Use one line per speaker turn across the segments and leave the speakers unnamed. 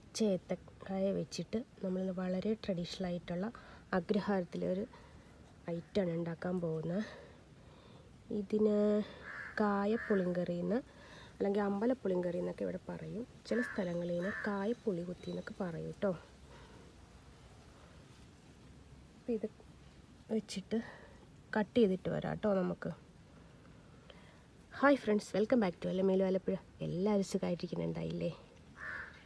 പച്ച ഏത്തക്കായ വെച്ചിട്ട് നമ്മൾ വളരെ ട്രഡീഷണൽ ആയിട്ടുള്ള അഗ്രഹാരത്തിലെ ഒരു ഐറ്റമാണ് ഉണ്ടാക്കാൻ പോകുന്നത്. ഇതിന് കായ പുളിങ്കറി എന്ന് അല്ലെങ്കിൽ അമ്പല പുളിങ്കറി എന്നൊക്കെ ഇവിടെ പറയും. ചില സ്ഥലങ്ങളിൽ നിന്ന് കായ പുളി കുത്തി എന്നൊക്കെ പറയും കേട്ടോ. അപ്പോൾ ഇത് വെച്ചിട്ട് കട്ട് ചെയ്തിട്ട് വരാം കേട്ടോ നമുക്ക്. Hi friends welcome back to Alamelu Alappuzha എല്ലാവരും സുഖമായിട്ടിരിക്കുന്നുണ്ടായില്ലേ?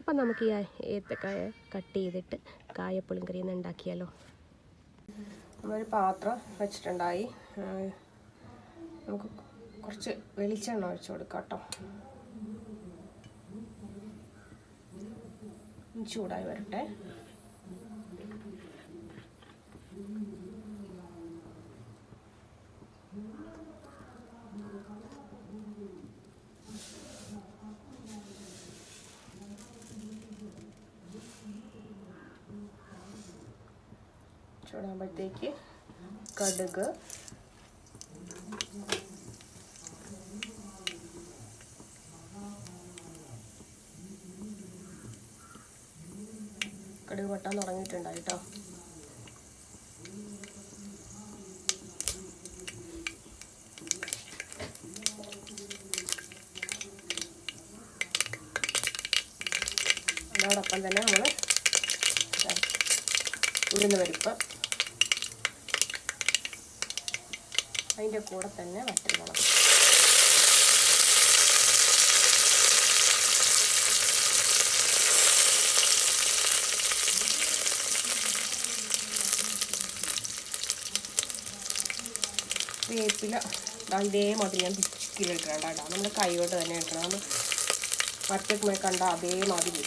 അപ്പം നമുക്ക് ഈ ഏത്തക്കായ കട്ട് ചെയ്തിട്ട് കായപ്പുളിങ്കറി കറിയും ഉണ്ടാക്കിയാലോ. നമ്മളൊരു പാത്രം വെച്ചിട്ടുണ്ടായി. നമുക്ക് കുറച്ച് വെളിച്ചെണ്ണ ഒഴിച്ചു കൊടുക്കാം കേട്ടോ. ചൂടായി വരട്ടെ. ചൂടാകുമ്പോഴത്തേക്ക് കടുക്. കടുക് പൊട്ടാൻ തുടങ്ങിയിട്ടുണ്ടായി കേട്ടോ അതോടൊപ്പം തന്നെ നമ്മൾ ഉഴുന്ന് പരിപ്പ്. അതിന്റെ കൂടെ തന്നെ വറ്റൽമുളക്. വേപ്പില. ദാ ഇതേമാതിരി ഞാൻ പിച്ചിലെടുക്കണം കേട്ടോ. നമ്മൾ കൈകൊണ്ട് തന്നെ എടുക്കണം നമ്മൾ വറ്റക്കുമ്പോൾ കണ്ട അതേമാതിരി മാതിരി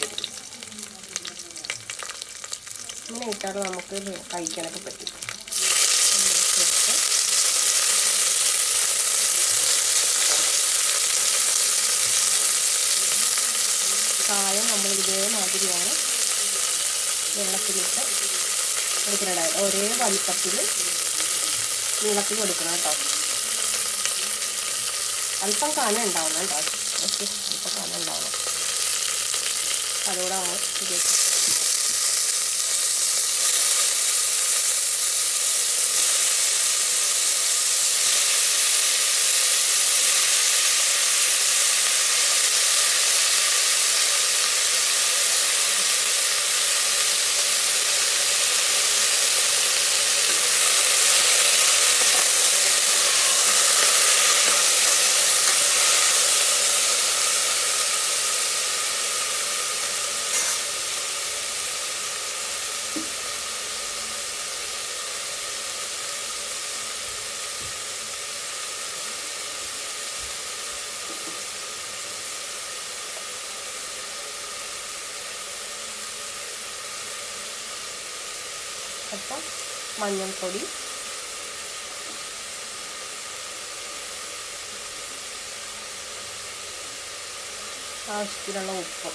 ഇങ്ങനെ ഇട്ടാൽ നമുക്ക് കഴിക്കാനൊക്കെ പറ്റും ചേർത്ത് കായം നമ്മൾ ഇതേമാതിരിയാണ് വെള്ളത്തിലിട്ട് എടുക്കുന്നുണ്ടായത് ഒരേ വലിപ്പത്തിൽ നീളത്തിൽ കൊടുക്കണം കേട്ടോ. അല്പം കനം ഉണ്ടാവണം കേട്ടോ. ഓക്കെ അല്പം കനം ഉണ്ടാവണം. അതുകൂടെ നമ്മൾ ഇതിലേക്ക് അല്പം മഞ്ഞൾപ്പൊടി. ആവശ്യത്തിനുള്ള ഉപ്പ്.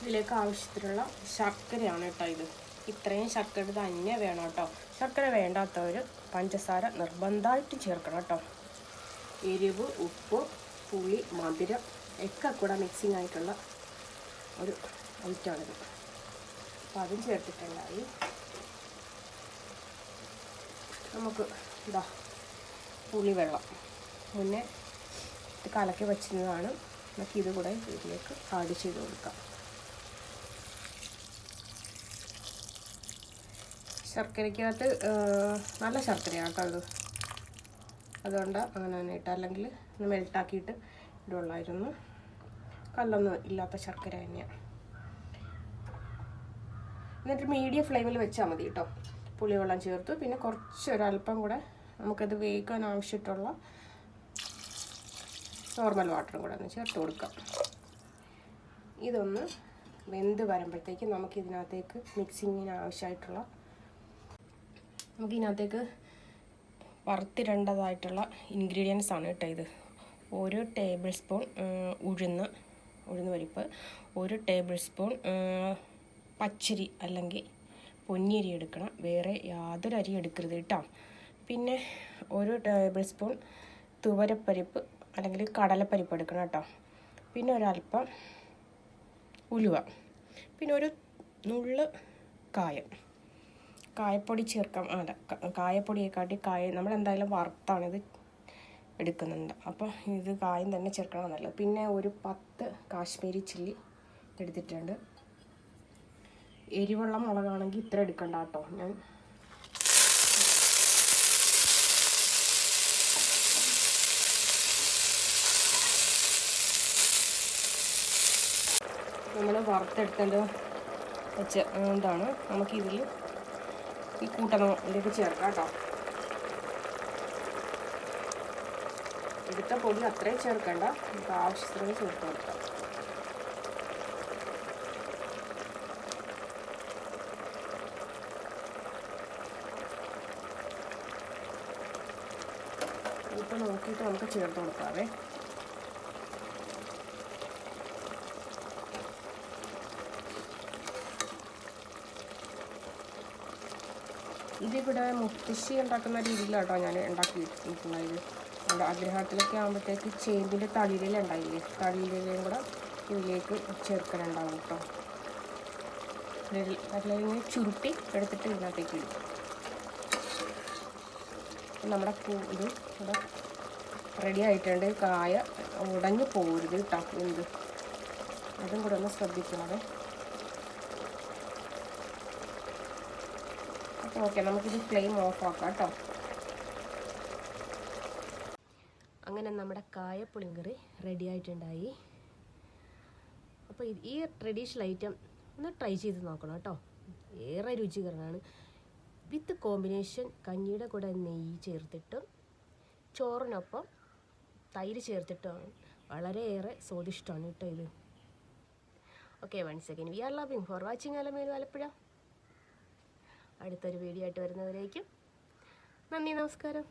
ഇതിലേക്ക് ആവശ്യത്തിനുള്ള ശർക്കരയാണ് കേട്ടോ ഇത്. ഇത്രയും ശർക്കര തന്നെ വേണം കേട്ടോ. ശർക്കര വേണ്ടാത്തവർ പഞ്ചസാര നിർബന്ധമായിട്ട് ചേർക്കണം കേട്ടോ. എരിവ് ഉപ്പ് പുളി മധുരം ഒക്കെ കൂടെ മിക്സിങ് ആയിട്ടുള്ള ഒരു ഐറ്റമാണിത് അപ്പോൾ അതും ചേർത്തിട്ടുണ്ടായി നമുക്ക് ഇതാ പുളിവെള്ളം മുന്നേ ഇത് കലക്കി വെച്ചിരുന്നതാണ്. നമുക്ക് ഇത് കൂടെ ഇതിലേക്ക് ആഡ് ചെയ്ത് കൊടുക്കാം. ശർക്കരയ്ക്കകത്ത് നല്ല ശർക്കരയാണ് കേട്ടോ ഇത്. അതുകൊണ്ട് അങ്ങനെ തന്നെ ഇട്ട് അല്ലെങ്കിൽ ഒന്ന് മെൽട്ടാക്കിയിട്ട് ഇടുള്ളായിരുന്നു. കല്ലൊന്നും ഇല്ലാത്ത ശർക്കര തന്നെയാണ് എന്നിട്ട് മീഡിയം ഫ്ലെയിമിൽ വെച്ചാൽ മതി കേട്ടോ പുളിവെള്ളം ചേർത്ത്. പിന്നെ കുറച്ച് ഒരല്പം കൂടെ നമുക്കത് വേവിക്കാൻ ആവശ്യമായിട്ടുള്ള നോർമൽ വാട്ടറും കൂടെ ഒന്ന് ചേർത്ത് കൊടുക്കാം. ഇതൊന്ന് വെന്ത് വരുമ്പോഴത്തേക്ക് നമുക്കിതിനകത്തേക്ക് മിക്സിങ്ങിന് ആവശ്യമായിട്ടുള്ള നമുക്ക് ഇതിനകത്തേക്ക് വറുത്തിടേണ്ടതായിട്ടുള്ള ഇൻഗ്രീഡിയൻസ് ആണ് കേട്ടോ ഇത്. ഒരു ടേബിൾ സ്പൂൺ ഉഴുന്ന് ഉഴുന്ന് പരിപ്പ് ഒരു ടേബിൾ സ്പൂൺ പച്ചരി അല്ലെങ്കിൽ പൊന്നിയരി എടുക്കണം. വേറെ യാതൊരു അരി എടുക്കരുത് കേട്ടോ. പിന്നെ ഒരു ടേബിൾ സ്പൂൺ തുവരപ്പരിപ്പ് അല്ലെങ്കിൽ കടലപ്പരിപ്പ് എടുക്കണം കേട്ടോ. പിന്നെ ഒരല്പം ഉലുവ. പിന്നെ ഒരു നുള്ള് കായം. കായപ്പൊടി ചേർക്കാം. അല്ല കായപ്പൊടിയെക്കാട്ടി കായ നമ്മൾ എന്തായാലും വറുത്താണിത് എടുക്കുന്നുണ്ട്. അപ്പോൾ ഇത് കായം തന്നെ ചേർക്കണം നല്ലത്. പിന്നെ ഒരു പത്ത് കാശ്മീരി ചില്ലി എടുത്തിട്ടുണ്ട്. എരിവെള്ളം മുളകാണെങ്കിൽ ഇത്ര എടുക്കണ്ട കേട്ടോ ഞാൻ. നമ്മൾ വറുത്തെടുത്തത് വെച്ച് എന്താണ് നമുക്കിതിൽ ഈ കൂട്ടത്തിലേക്ക് ചേർക്കാം കേട്ടോ. എടുത്ത പൊടി അത്രയും ചേർക്കണ്ട. നമുക്ക് ആവശ്യത്തിന് ചേർത്ത് കൊടുക്കാം. ഇപ്പം നോക്കിയിട്ട് നമുക്ക് ചേർത്ത് കൊടുക്കാവേ. ഇതിവിടെ മുത്തശ്ശി ഉണ്ടാക്കുന്ന രീതിയിലാട്ടോ ഞാൻ ഉണ്ടാക്കി വെച്ചിട്ടുണ്ടായത് നമ്മുടെ ആഗ്രഹത്തിലൊക്കെ ആകുമ്പോഴത്തേക്ക് ചേമ്പിന്റെ തളിരിലുണ്ടായില്ലേ തളിരിലയും കൂടെ ഇതിലേക്ക് ചേർക്കലുണ്ടാവും കേട്ടോ അതിലിങ്ങനെ ചുരുട്ടി എടുത്തിട്ട് ഇതിനകത്തേക്ക് ഇടും. നമ്മുടെ പൂ ഇത് ഇവിടെ റെഡി ആയിട്ടുണ്ട്. കായ ഉടഞ്ഞു പോകരുത് കേട്ടോ എന്ത്? അതും കൂടെ ഒന്ന് ശ്രദ്ധിക്കണത് ഓക്കെ നമുക്കിത് ഫ്ലെയിം ഓഫ് ആക്കാം കേട്ടോ അങ്ങനെ നമ്മുടെ കായപ്പുളിങ്കറി റെഡി ആയിട്ടുണ്ടായി. അപ്പോൾ ഈ ട്രഡീഷണൽ ഐറ്റം ഒന്ന് ട്രൈ ചെയ്ത് നോക്കണം കേട്ടോ ഏറെ രുചികരമാണ്. വിത്ത് കോമ്പിനേഷൻ കഞ്ഞിയുടെ കൂടെ നെയ്യ് ചേർത്തിട്ടും ചോറിനൊപ്പം തൈര് ചേർത്തിട്ടാണ് വളരെയേറെ സ്വാദിഷ്ടമാണ് കേട്ടോ ഇത്. Okay once second we are loving for watching Alamel Alappuzha അടുത്തൊരു വീഡിയോ ആയിട്ട് വരുന്നവരേക്കും നന്ദി നമസ്കാരം.